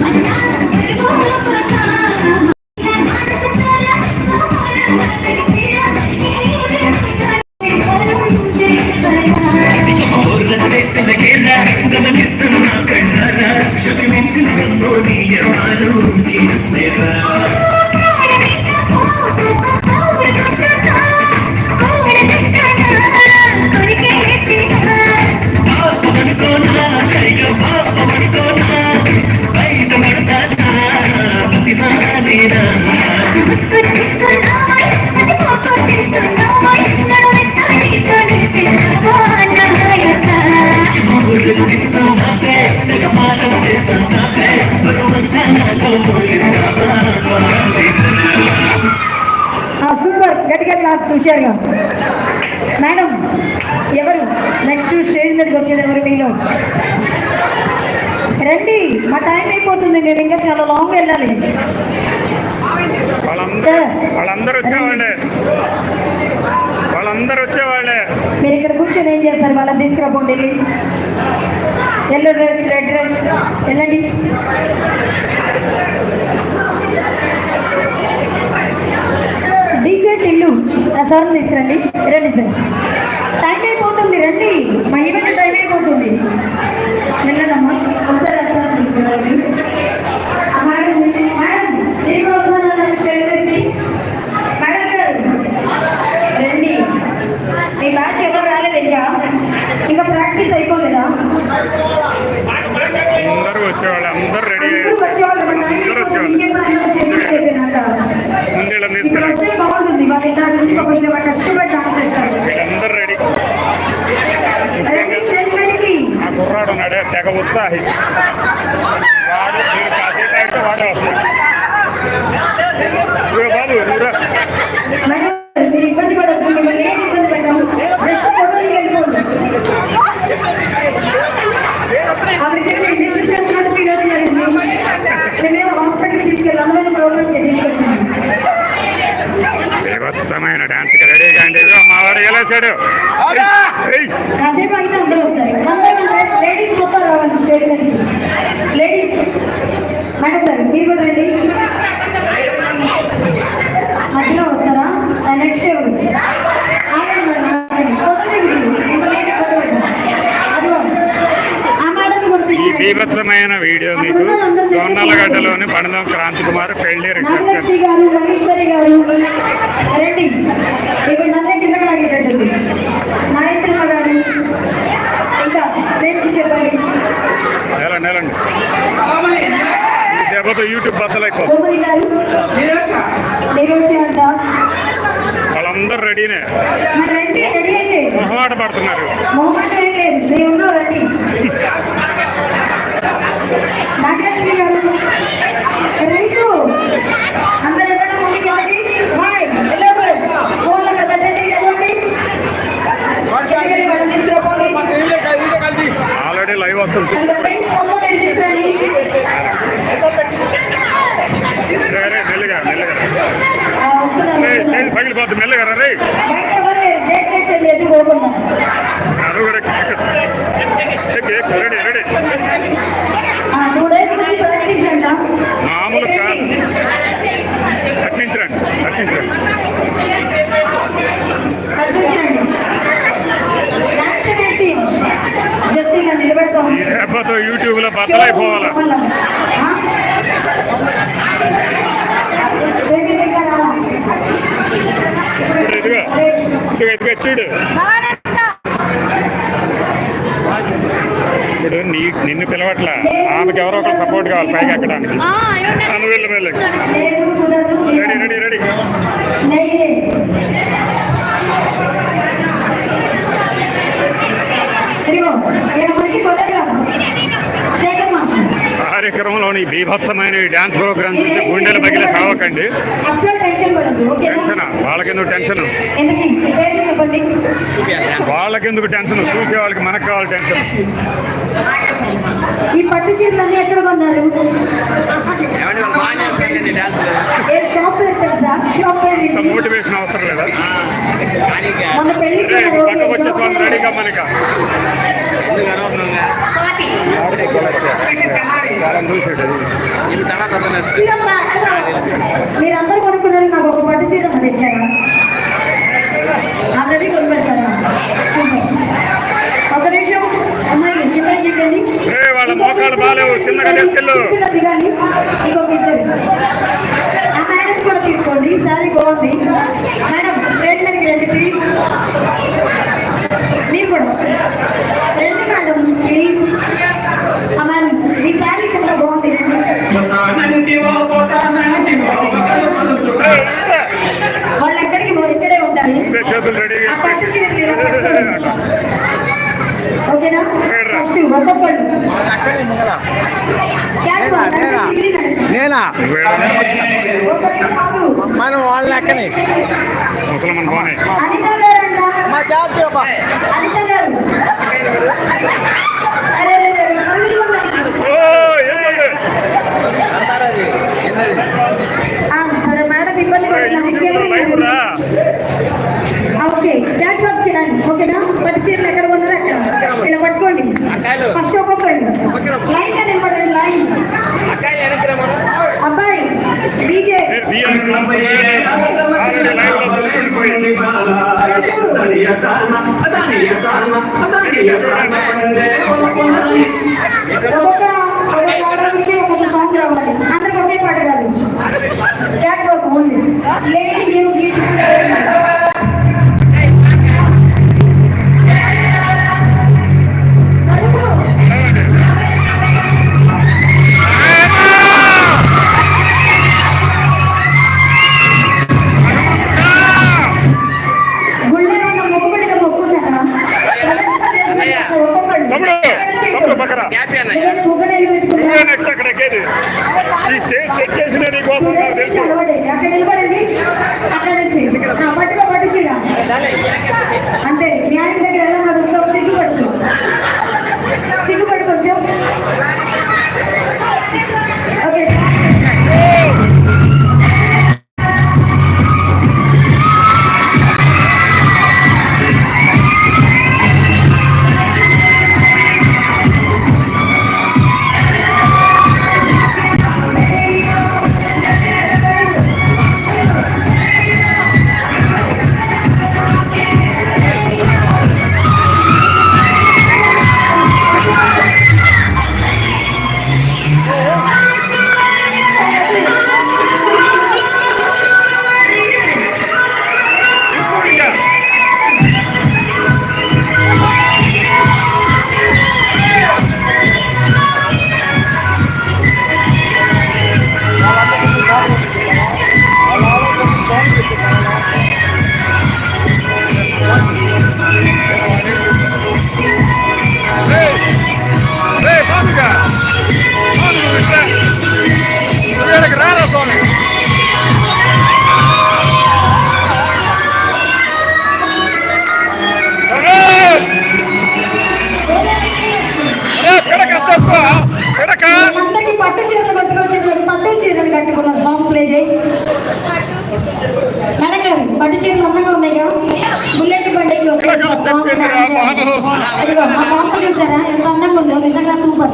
そう。సూపర్ గట్టిగా క్లాస్ హుషారుగా మేడం ఎవరు? నెక్స్ట్ స్టేజ్ మీదకి వచ్చేది ఎవరు? మీలో రండి మా టైం అయిపోతుంది మేము ఇంకా చాలా లాంగ్ వెళ్ళాలి. వాళ్ళందరూ వాళ్ళందరూ వచ్చేవాళ్ళే. వాళ్ళందరూ వచ్చేవాళ్ళే. మీరు ఇక్కడ కూర్చొని ఏం చేస్తారు? వాళ్ళని తీసుకురాపోండి ఎల్లో డ్రెస్ రెడ్ డ్రెస్ వెళ్ళండి డీజెట్ ఇల్లు ఆ సార్ తీసుకురండి. రండి సార్ టైం అయిపోతుంది రండి మా ఈవెంట్ టైం అయిపోతుంది వెళ్ళదమ్మా ఒకసారి ఆ సార్ తీసుకురండి ఆ మేడం మేడం నేను వస్తున్నాను స్టేజ్ మీదకి. మేడం గారు రండి మీ బ్యాచ్ ఎవరు రాలేదు ఇంకా ఇంకా ప్రాక్టీస్ అయిపోలేదా అందరూ వచ్చేవాళ్ళు అందరూ రెడీ అందరూ వచ్చేవాళ్ళు మన అందరూ వచ్చేవాళ్ళు ఇంకెప్పుడు అయినా చేసి అయిపోయినాక. ముందు ఇలా మీరు తీసుకెళ్ళి వస్తే బాగుంటుంది వాళ్ళు ఇంత నుంచి కొంచెం కష్టపడి డాన్స్ చేస్తారు. వీళ్ళందరూ రెడీ. ఆ కుర్రాడు ఉన్నాడే తెగ ఉత్సాహి. వాడు మీరు కాసేపు వాడే వస్తాడు మేడం గారు మీరు కూడా రండి. మధ్యలో వస్తారా? నెక్స్ట్ బీభత్సమైన వీడియో మీకు దొన్నలగడ్డలోని బండలం క్రాంతి కుమార్ పెళ్ళి రిసెప్షన్. నాగలక్ష్మి గారు మహేశ్వరి గారు రండి ఇప్పుడు నన్నే కిందకి లాగేటట్టుంది నాగేశ్వరమ్మ గారు ఇంకా ఫ్రెండ్స్ చెప్పండి నెలండి నెలండి ఈ దెబ్బతో యూట్యూబ్ బద్దలైపో గోపతి గారు నిరోషి అంట వాళ్ళందరూ రెడీనే మరి రండి రెడీ అయితే మొహమాట పడుతున్నారు మొహమాట ఏం లేదు దేవుడు రండి నాగలక్ష్మి గారు రైతు అందరూ ఎక్కడ ముందుకు రండి హాయ్ హలో ఫోన్ల కదా తీసుకోండి వాళ్ళని తీసుకోండి ఆల్రెడీ లైవ్ వస్తుంది చూసి రే, రే, మెల్లిగా మెల్లిగా మెల్లిగా రా, అడుగు కూడా ఎక్కేసి. ఎక్కి, ఎక్కి, రెడీ రెడీ మామూలు కాదు అట్నించరండి అట్నించరండి ఈ దెబ్బతో యూట్యూబ్లో బద్దలైపోవాలా? ఇప్పుడు ఇదిగో ఇదిగో ఇదిగో చూడు. ఇప్పుడు నీ నిన్ను పిలవట్లా. ఆమెకి ఎవరో ఒకరు సపోర్ట్ కావాలి పైకి ఎక్కడానికి. నన్ను వెళ్ళి వెళ్ళి రెడీ రెడీ రెడీ. కార్యక్రమంలోని బీభత్సమైన ఈ డ్యాన్స్ ప్రోగ్రామ్ చూసి గుండెలు పగిలి సావకండి. అస్సలు టెన్షన్ పడద్దు ఓకేనా? టెన్షన్ వాళ్ళకెందుకు టెన్షన్ ఎందుకు? వాళ్ళకెందుకు టెన్షన్ చూసే వాళ్ళకి మనకు కావాలి టెన్షన్ ఈ పట్టు చీరలన్నీ ఎక్కడ కొన్నారు? ఏ షాప్ మీరందరూ కొనుక్కున్నారు నాకు ఒక పట్టు చీర తెచ్చాను ఆల్రెడీ కొనుక్కొచ్చాను ఒక నిమిషం. అమ్మాయి చిన్న దిగండి వాళ్ళ ఆ మేడం కూడా తీసుకోండి ఈసారి బాగుంది. మేడం స్టేట్మెంట్ రండి ప్లీజ్ మీరు కూడా. రండి మేడం ప్లీజ్ ఆయన మనం వాళ్ళ లెక్కని. ముసలమ్మ మా అందరికి ఒకే పాట కాదు ఓన్లీ లేడీ బ్యూటిఫుల్ కట్టుకున్న సాంగ్ ప్లే చేయి. మేడం పట్టు చీరలు అందంగా ఉన్నాయి కదా? బుల్లెట్ బండికి ఒక సాంగ్ చూసారా? ఎంత అందంగా ఉందో నిజంగా సూపర్